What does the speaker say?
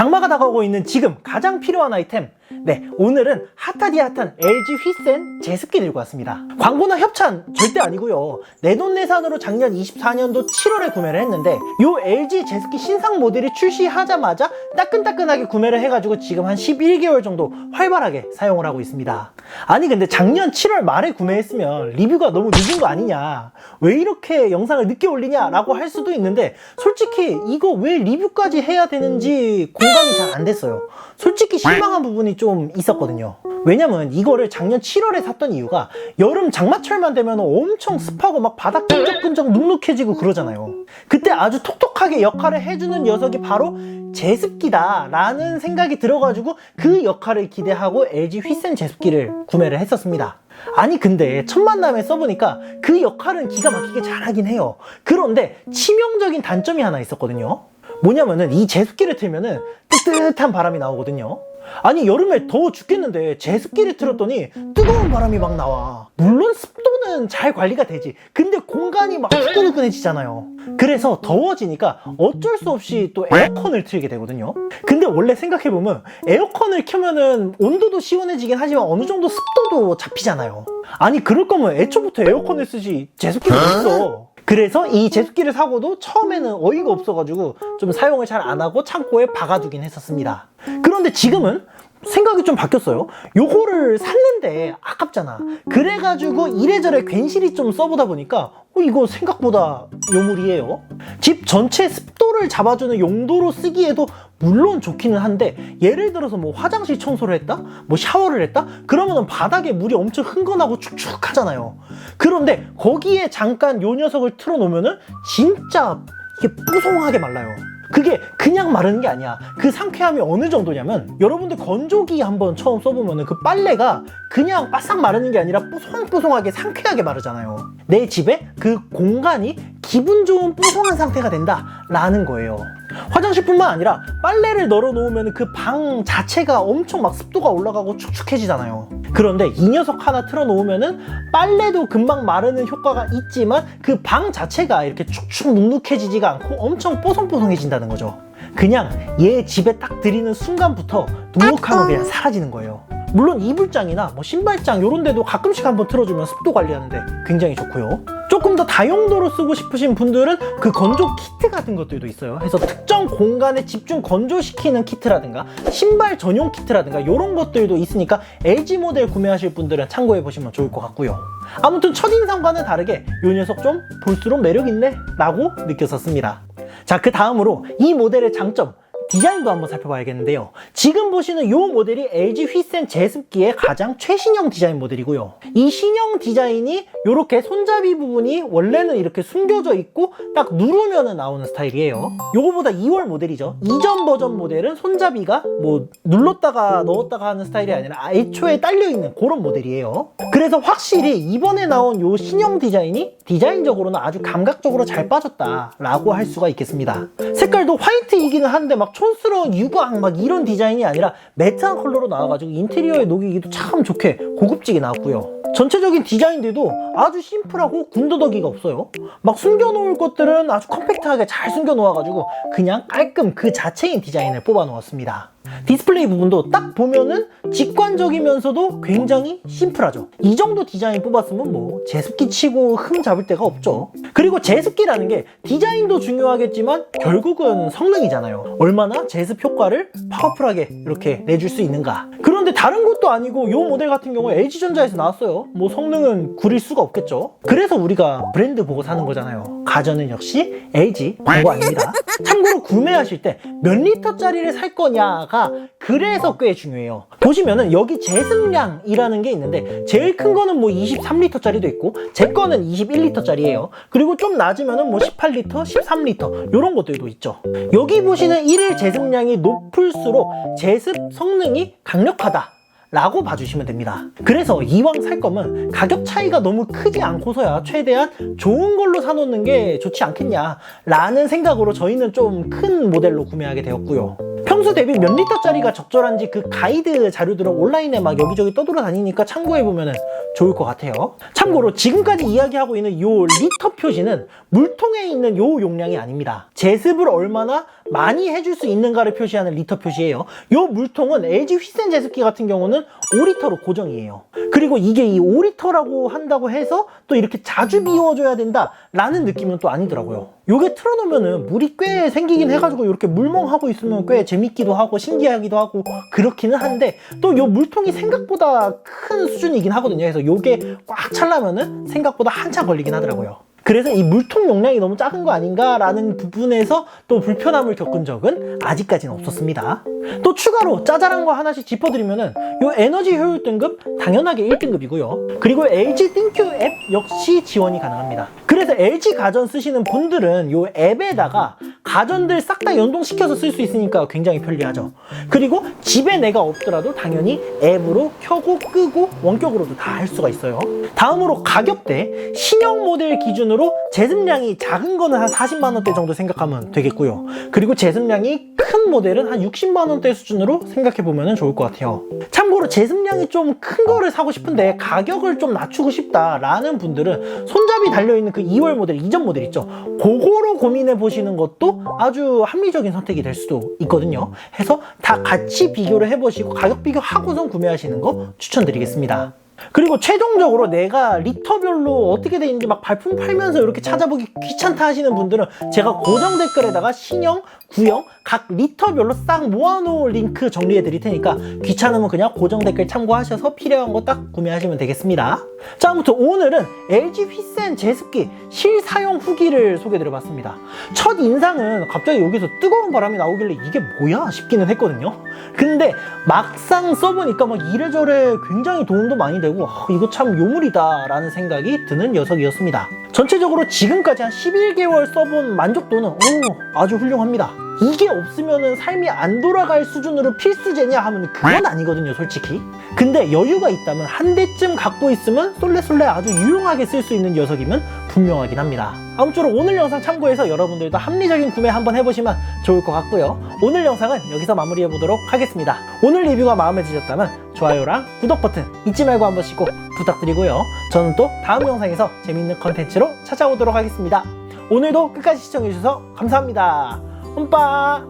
장마가 다가오고 있는 지금 가장 필요한 아이템 네 오늘은 핫하디 핫한 LG 휘센 제습기 들고 왔습니다. 광고나 협찬 절대 아니고요. 내돈내산으로 작년 24년도 7월에 구매를 했는데 요 LG 제습기 신상 모델이 출시하자마자 따끈따끈하게 구매를 해가지고 지금 한 11개월 정도 활발하게 사용을 하고 있습니다. 아니 근데 작년 7월 말에 구매했으면 리뷰가 너무 늦은 거 아니냐? 왜 이렇게 영상을 늦게 올리냐 라고 할 수도 있는데 솔직히 이거 왜 리뷰까지 해야 되는지 공감이 잘 안 됐어요. 솔직히 실망한 부분이 좀 있었거든요. 왜냐면 이거를 작년 7월에 샀던 이유가 여름 장마철만 되면 엄청 습하고 막 바닥 끈적끈적 눅눅해지고 그러잖아요. 그때 아주 톡톡하게 역할을 해주는 녀석이 바로 제습기다 라는 생각이 들어가지고 그 역할을 기대하고 LG 휘센 제습기를 구매를 했었습니다. 아니 근데 첫 만남에 써보니까 그 역할은 기가 막히게 잘하긴 해요. 그런데 치명적인 단점이 하나 있었거든요. 뭐냐면은 이 제습기를 틀면은 뜨뜻한 바람이 나오거든요 아니 여름에 더워 죽겠는데 제습기를 틀었더니 뜨거운 바람이 막 나와. 물론 습도는 잘 관리가 되지. 근데 공간이 막 후끈후끈해지잖아요. 그래서 더워지니까 어쩔 수 없이 또 에어컨을 틀게 되거든요. 근데 원래 생각해보면 에어컨을 켜면은 온도도 시원해지긴 하지만 어느 정도 습도도 잡히잖아요. 아니 그럴 거면 애초부터 에어컨을 쓰지. 제습기를 왜 써? 그래서 이 제습기를 사고도 처음에는 어이가 없어가지고 좀 사용을 잘 안 하고 창고에 박아두긴 했었습니다. 그런데 지금은 생각이 좀 바뀌었어요. 요거를 샀는데 아깝잖아. 그래가지고 이래저래 괜시리 좀 써보다 보니까 어, 이거 생각보다 요물이에요. 집 전체 습도를 잡아주는 용도로 쓰기에도 물론 좋기는 한데 예를 들어서 뭐 화장실 청소를 했다? 뭐 샤워를 했다? 그러면은 바닥에 물이 엄청 흥건하고 축축하잖아요. 그런데 거기에 잠깐 요 녀석을 틀어놓으면은 진짜 이게 뽀송하게 말라요. 그게 그냥 마르는 게 아니야. 그 상쾌함이 어느 정도냐면 여러분들 건조기 한번 처음 써보면은 그 빨래가 그냥 바싹 마르는 게 아니라 뽀송뽀송하게 상쾌하게 마르잖아요. 내 집에 그 공간이 기분 좋은 뽀송한 상태가 된다라는 거예요. 화장실뿐만 아니라 빨래를 널어 놓으면 그 방 자체가 엄청 막 습도가 올라가고 축축해지잖아요. 그런데 이 녀석 하나 틀어 놓으면은 빨래도 금방 마르는 효과가 있지만 그 방 자체가 이렇게 축축 눅눅해지지가 않고 엄청 뽀송뽀송해진다는 거죠. 그냥 얘 집에 딱 들이는 순간부터 눅눅함은 그냥 사라지는 거예요. 물론 이불장이나 뭐 신발장 이런 데도 가끔씩 한번 틀어주면 습도 관리하는데 굉장히 좋고요. 조금 더 다용도로 쓰고 싶으신 분들은 그 건조 키트 같은 것들도 있어요. 해서 특정 공간에 집중 건조시키는 키트라든가 신발 전용 키트라든가 이런 것들도 있으니까 LG 모델 구매하실 분들은 참고해 보시면 좋을 것 같고요. 아무튼 첫인상과는 다르게 이 녀석 좀 볼수록 매력 있네 라고 느꼈었습니다. 자, 그 다음으로 이 모델의 장점 디자인도 한번 살펴봐야겠는데요. 지금 보시는 이 모델이 LG 휘센 제습기의 가장 최신형 디자인 모델이고요. 이 신형 디자인이 이렇게 손잡이 부분이 원래는 이렇게 숨겨져 있고 딱 누르면 나오는 스타일이에요. 요거보다 2월 모델이죠. 이전 버전 모델은 손잡이가 뭐 눌렀다가 넣었다가 하는 스타일이 아니라 애초에 딸려있는 그런 모델이에요. 그래서 확실히 이번에 나온 요 신형 디자인이 디자인적으로는 아주 감각적으로 잘 빠졌다라고 할 수가 있겠습니다. 색깔도 화이트이기는 한데 막 촌스러운 유광 막 이런 디자인이 아니라 매트한 컬러로 나와가지고 인테리어에 녹이기도 참 좋게 고급지게 나왔고요. 전체적인 디자인들도 아주 심플하고 군더더기가 없어요. 막 숨겨놓을 것들은 아주 컴팩트하게 잘 숨겨놓아가지고 그냥 깔끔 그 자체인 디자인을 뽑아놓았습니다. 디스플레이 부분도 딱 보면은 직관적이면서도 굉장히 심플하죠. 이 정도 디자인 뽑았으면 뭐 제습기 치고 흠 잡을 데가 없죠. 그리고 제습기라는 게 디자인도 중요하겠지만 결국은 성능이잖아요. 얼마나 제습 효과를 파워풀하게 이렇게 내줄 수 있는가. 그런데 다른 것도 아니고 이 모델 같은 경우에 LG전자에서 나왔어요. 뭐 성능은 구릴 수가 없 겠죠. 그래서 우리가 브랜드 보고 사는 거잖아요. 가전은 역시 LG 광고 아닙니다. 참고로 구매하실 때 몇 리터짜리를 살 거냐가 그래서 꽤 중요해요. 보시면은 여기 제습량이라는 게 있는데 제일 큰 거는 뭐 23리터짜리도 있고 제 거는 21리터짜리예요. 그리고 좀 낮으면은 뭐 18리터, 13리터 이런 것들도 있죠. 여기 보시는 1일 제습량이 높을수록 제습 성능이 강력하다. 라고 봐주시면 됩니다. 그래서 이왕 살 거면 가격 차이가 너무 크지 않고서야 최대한 좋은 걸로 사놓는 게 좋지 않겠냐 라는 생각으로 저희는 좀 큰 모델로 구매하게 되었고요. 평소 대비 몇 리터짜리가 적절한지 그 가이드 자료들은 온라인에 막 여기저기 떠돌아다니니까 참고해보면 좋을 것 같아요. 참고로 지금까지 이야기하고 있는 요 리터 표시는 물통에 있는 요 용량이 아닙니다. 제습을 얼마나 많이 해줄 수 있는가를 표시하는 리터 표시예요. 이 물통은 LG 휘센 제습기 같은 경우는 5리터로 고정이에요. 그리고 이게 이 5리터라고 한다고 해서 또 이렇게 자주 비워줘야 된다라는 느낌은 또 아니더라고요. 요게 틀어놓으면은 물이 꽤 생기긴 해가지고 이렇게 물멍하고 있으면 꽤 재밌기도 하고 신기하기도 하고 그렇기는 한데 또 요 물통이 생각보다 큰 수준이긴 하거든요. 그래서 요게 꽉 차려면은 생각보다 한참 걸리긴 하더라고요. 그래서 이 물통 용량이 너무 작은 거 아닌가라는 부분에서 또 불편함을 겪은 적은 아직까지는 없었습니다. 또 추가로 짜잘한 거 하나씩 짚어드리면은 요 에너지 효율 등급 당연하게 1등급이고요. 그리고 LG 띵큐 앱 역시 지원이 가능합니다. 그래서 LG 가전 쓰시는 분들은 요 앱에다가 가전들 싹 다 연동시켜서 쓸 수 있으니까 굉장히 편리하죠. 그리고 집에 내가 없더라도 당연히 앱으로 켜고 끄고 원격으로도 다 할 수가 있어요. 다음으로 가격대 신형 모델 기준으로 제습량이 작은 거는 한 40만 원대 정도 생각하면 되겠고요. 그리고 제습량이 큰 모델은 한 60만 원대 수준으로 생각해 보면 좋을 것 같아요. 참고로 제습량이 좀 큰 거를 사고 싶은데 가격을 좀 낮추고 싶다 라는 분들은 손잡이 달려 있는 그 2월 모델 이전 모델 있죠. 그거로 고민해 보시는 것도 아주 합리적인 선택이 될 수도 있거든요. 해서 다 같이 비교를 해보시고 가격 비교하고선 구매하시는 거 추천드리겠습니다. 그리고 최종적으로 내가 리터별로 어떻게 돼 있는지 막 발품 팔면서 이렇게 찾아보기 귀찮다 하시는 분들은 제가 고정 댓글에다가 신형, 구형, 각 리터별로 싹 모아놓은 링크 정리해 드릴 테니까 귀찮으면 그냥 고정 댓글 참고하셔서 필요한 거 딱 구매하시면 되겠습니다. 자, 아무튼 오늘은 LG 휘센 제습기 실사용 후기를 소개해 드려봤습니다. 첫 인상은 갑자기 여기서 뜨거운 바람이 나오길래 이게 뭐야 싶기는 했거든요. 근데 막상 써보니까 막 이래저래 굉장히 도움도 많이 되고 아, 이거 참 요물이다 라는 생각이 드는 녀석이었습니다. 전체적으로 지금까지 한 11개월 써본 만족도는 오, 아주 훌륭합니다. 이게 없으면 삶이 안 돌아갈 수준으로 필수제냐 하면 그건 아니거든요, 솔직히. 근데 여유가 있다면 한 대쯤 갖고 있으면 쏠래쏠래 아주 유용하게 쓸 수 있는 녀석이면 분명하긴 합니다. 아무쪼록 오늘 영상 참고해서 여러분들도 합리적인 구매 한번 해보시면 좋을 것 같고요. 오늘 영상은 여기서 마무리해 보도록 하겠습니다. 오늘 리뷰가 마음에 드셨다면 좋아요랑 구독 버튼 잊지 말고 한 번씩 꼭 부탁드리고요. 저는 또 다음 영상에서 재밌는 컨텐츠로 찾아오도록 하겠습니다. 오늘도 끝까지 시청해주셔서 감사합니다. 홈빠